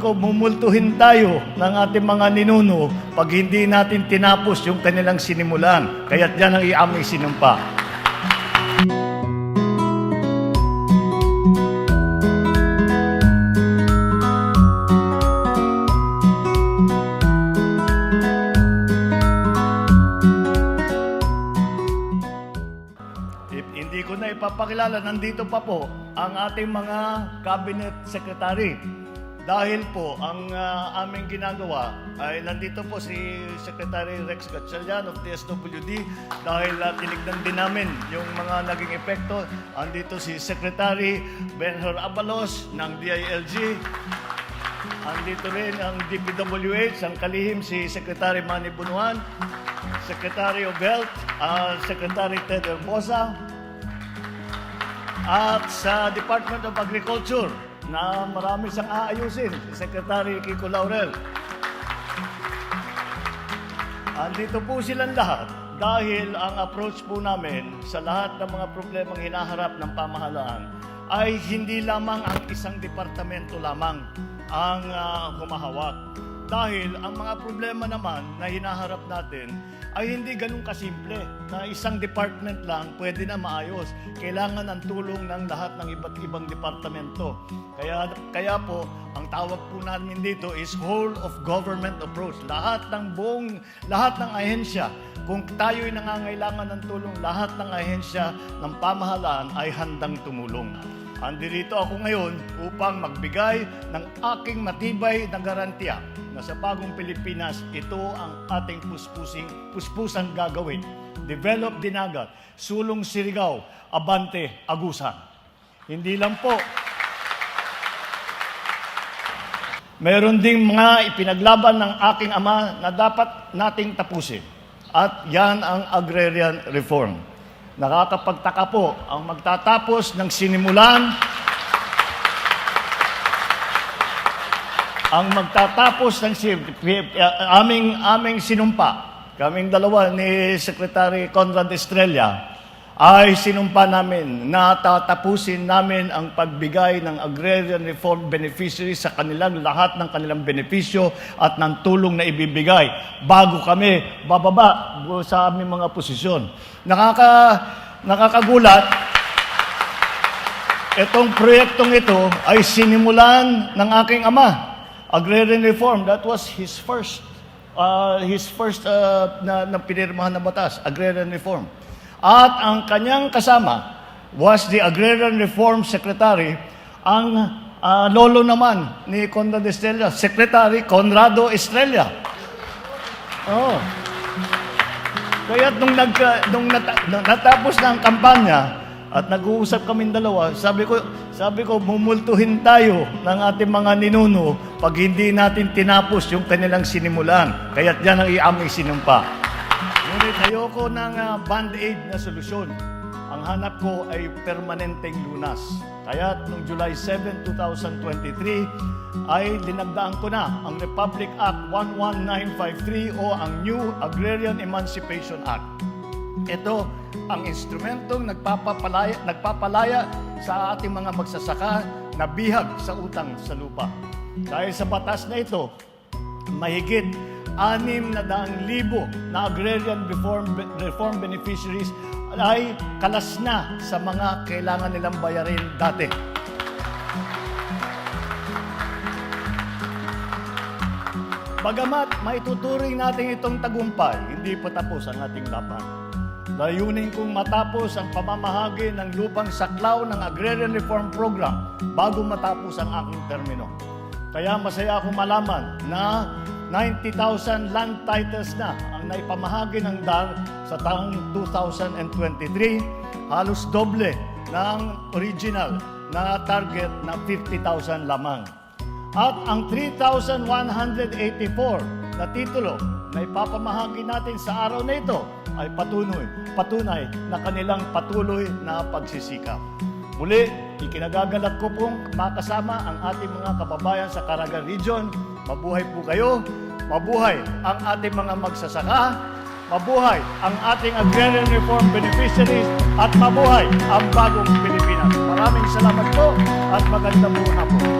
ko mumultuhin tayo ng ating mga ninuno pag hindi natin tinapos yung kanilang sinimulan. Kaya't yan ang iaming sinumpa. Hindi ko na ipapakilala, nandito pa po ang ating mga cabinet secretary. Dahil po, ang ah, aming ginagawa ay nandito po si Secretary Rex Gatchalian of DSWD dahil uh, tinignan din namin yung mga naging epekto. Andito si Secretary Benhur Abalos ng DILG. Andito rin ang DPWH, ang kalihim si Secretary Manny Bunuan, Secretary of Health, ah, Secretary Ted Herbosa, at sa Department of Agriculture na marami siyang aayusin, si Secretary Kiko Laurel. Andito po silang lahat dahil ang approach po namin sa lahat ng mga problemang hinaharap ng pamahalaan ay hindi lamang ang isang departamento lamang ang ah, humahawak. Dahil ang mga problema naman na hinaharap natin ay hindi ganun kasimple na isang department lang pwede na maayos. Kailangan ng tulong ng lahat ng iba't ibang departamento. Kaya, kaya po, ang tawag po namin dito is whole of government approach. Lahat ng buong, lahat ng ahensya, kung tayo'y nangangailangan ng tulong, lahat ng ahensya ng pamahalaan ay handang tumulong. Andirito ako ngayon upang magbigay ng aking matibay na garantiya na sa bagong Pilipinas, ito ang ating puspusing, puspusang gagawin. Develop Dinagat, Sulong Sirigaw, Abante, Agusan. Hindi lang po Meron ding mga ipinaglaban ng aking ama na dapat nating tapusin. At yan ang agrarian reform. Nakakapagtaka po ang magtatapos ng sinimulan. Ang magtatapos ng si, uh, aming aming sinumpa, kaming dalawa ni Secretary Conrad Estrella, ay sinumpa namin na tatapusin namin ang pagbigay ng agrarian reform beneficiaries sa kanilang lahat ng kanilang benepisyo at ng tulong na ibibigay bago kami bababa sa aming mga posisyon. Nakaka, nakakagulat, itong proyektong ito ay sinimulan ng aking ama. Agrarian reform, that was his first uh, his first uh, na, na pinirmahan na batas, agrarian reform. At ang kanyang kasama was the Agrarian Reform Secretary, ang uh, lolo naman ni Conrad Estrella, Secretary Conrado Estrella. Oh. Kaya nung, nagka, nung, nata- natapos na ang kampanya at nag-uusap kaming dalawa, sabi ko, sabi ko, mumultuhin tayo ng ating mga ninuno pag hindi natin tinapos yung kanilang sinimulan. Kaya't yan ang iaming sinumpa. Ngunit ayoko ng ah, band-aid na solusyon. Ang hanap ko ay permanenteng lunas. Kaya noong July 7, 2023, ay dinagdaan ko na ang Republic Act 11953 o ang New Agrarian Emancipation Act. Ito ang instrumentong nagpapalaya, nagpapalaya sa ating mga magsasaka na bihag sa utang sa lupa. Dahil sa batas na ito, mahigit anim na daang libo na agrarian reform, reform beneficiaries ay kalas na sa mga kailangan nilang bayarin dati. Bagamat maituturing natin itong tagumpay, hindi pa tapos ang ating laban. Layunin kong matapos ang pamamahagi ng lupang saklaw ng Agrarian Reform Program bago matapos ang aking termino. Kaya masaya akong malaman na 90,000 land titles na ang naipamahagi ng DAR sa taong 2023, halos doble ng original na target na 50,000 lamang. At ang 3,184 na titulo na ipapamahagi natin sa araw na ito ay patunay, patunay na kanilang patuloy na pagsisikap. Muli, ikinagagalak ko pong makasama ang ating mga kababayan sa Caraga Region. Mabuhay po kayo, mabuhay ang ating mga magsasaka, mabuhay ang ating agrarian reform beneficiaries, at mabuhay ang bagong Pilipinas. Maraming salamat po at magandang buhay po.